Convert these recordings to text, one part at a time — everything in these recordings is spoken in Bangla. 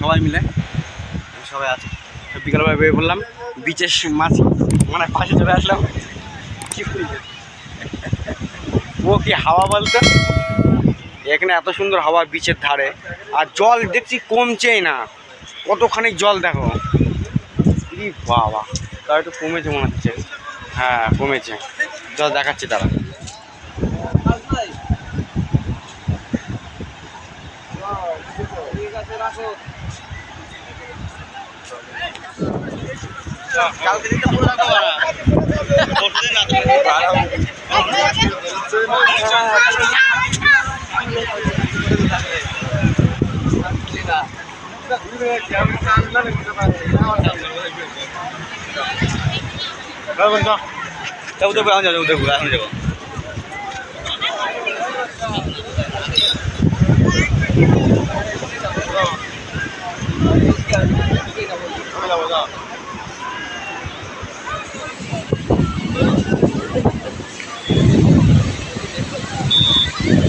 সবাই মিলে সবাই আছে। বিকালবেলা বেরিয়ে পড়লাম, বিচের মাছ মানে পাশে চলে আসলাম। ও কি হাওয়া বলতো? এখানে এত সুন্দর হাওয়া বিচের ধারে, আর জল দেখছি কমছেই না। কতখানি জল দেখো। ই বাবা তার একটু কমেছে মনে হচ্ছে। হ্যাঁ কমেছে। জল দেখাচ্ছে তারা পুরো রাখো উদয়পুর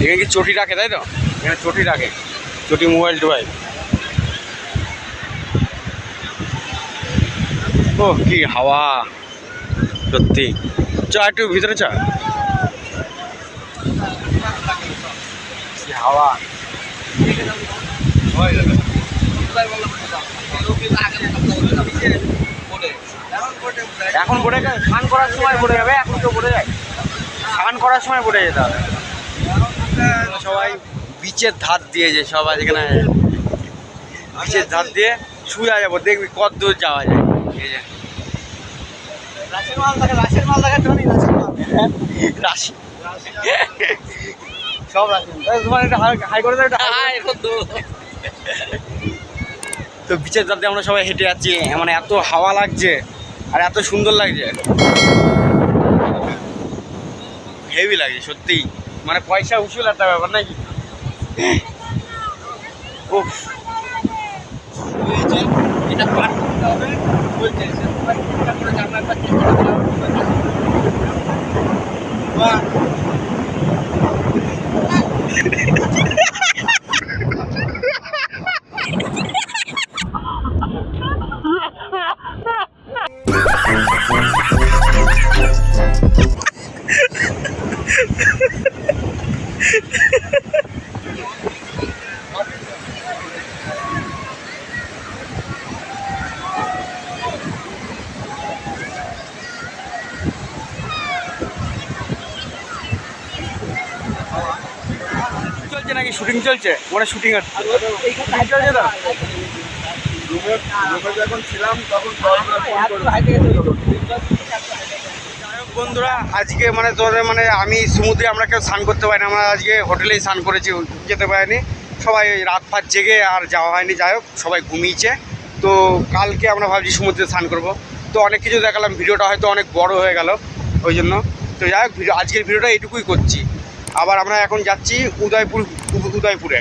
এখন কি চটি রাখে, তাই তো? এখানে চটি রাখে। চটি মোবাইল টোবাইল ও কি হাওয়া। সত্যি। চ একটু ভিতরে চ। এখন পড়ে স্নান করার সময় পড়ে যাবে, এখন তো পড়ে যায়। স্নান করার সময় পড়ে যেতে হবে। সবাই বিচের ধার দিয়ে যে সবাই এখানে বিচের ধার দিয়ে শুয়ে যাব, দেখবি কত দূর যাওয়া যায়। এই যে। রাশির মাল রাশির মাল টনি রাশির মাল। রাশি। সব রাশি। তোমার একটা হাই- হাই করে দাও একটা হাই তো বিচের দিয়ে আমরা সবাই হেঁটে যাচ্ছি মানে এত হাওয়া লাগছে আর এত সুন্দর লাগছে। হেভি লাগছে সত্যি। মানে পয়সা উসুল একটা ব্যাপার নাকি? উফ। এটা পার করতে হবে বলছে Ha ha ha! চলছে নাকি শুটিং চলছে? মানে শুটিং আর চলছে তো? যখন ছিলাম তখন যাই হোক বন্ধুরা আজকে মানে তোদের মানে আমি সমুদ্রে আমরা কেউ স্নান করতে পারি না আমরা আজকে হোটেলেই স্নান করেছি যেতে পারিনি। সবাই রাত ফাত জেগে আর যাওয়া হয়নি যাই হোক সবাই ঘুমিয়েছে। তো কালকে আমরা ভাবছি সমুদ্রে স্নান করব। তো অনেক কিছু দেখালাম ভিডিওটা হয়তো অনেক বড় হয়ে গেল ওই জন্য। তো যাই হোক ভিডিও আজকের ভিডিওটা এইটুকুই করছি। আবার আমরা এখন যাচ্ছি উদয়পুর উদয়পুরে।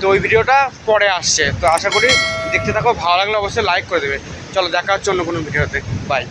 তো ওই ভিডিওটা পরে আসছে। তো আশা করি দেখতে থাকো, ভালো লাগলে অবশ্যই লাইক করে দেবে। চলো, দেখা হচ্ছে অন্য কোনো ভিডিওতে। বাই